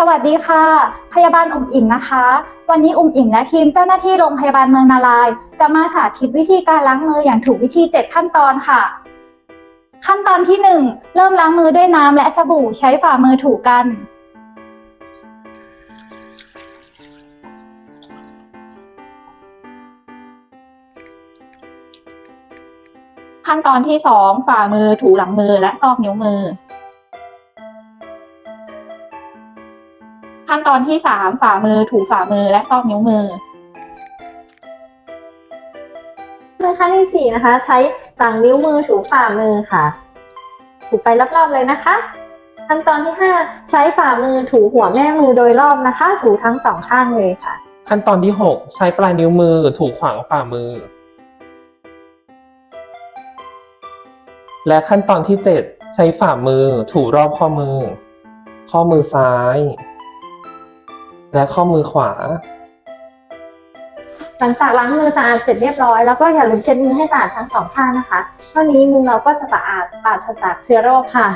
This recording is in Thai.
สวัสดีค่ะ พยาบาลอุ่มอิ่มนะคะ วันนี้อุ่มอิ่มและทีมเจ้าหน้าที่โรงพยาบาลเมืองนารายจะมาสาธิตวิธีการล้างมืออย่างถูกวิธี 7 ขั้นตอนค่ะ ขั้นตอนที่ 1 เริ่มล้างมือด้วยน้ำและสบู่ใช้ฝ่ามือถูกัน ขั้นตอนที่สองฝ่ามือถูหลังมือและซอกนิ้วมือ ขั้นตอนที่สามฝ่ามือถูฝ่ามือและซอกนิ้วมือมือขั้นที่สี่นะคะ ใช้ต่างนิ้วมือถูฝ่ามือค่ะ ถูไปรอบๆเลยนะคะ ขั้นตอนที่ห้าใช้ฝ่ามือถูหัวแม่มือโดยรอบนะคะ ถูทั้งสองข้างเลยค่ะ ขั้นตอนที่ 6 ใช้ปลายนิ้วมือถูขวางฝ่ามือ และขั้นตอนที่ 7 ใช้ฝ่ามือถูรอบข้อมือ ข้อมือซ้าย และข้อมือขวา หลังจากล้างมือสะอาดเสร็จเรียบร้อยแล้วก็อย่าลืมเช็ดมือให้สะอาดทั้งสองข้างนะคะ เท่านี้มือเราก็จะสะอาดปราศจากเชื้อโรคค่ะ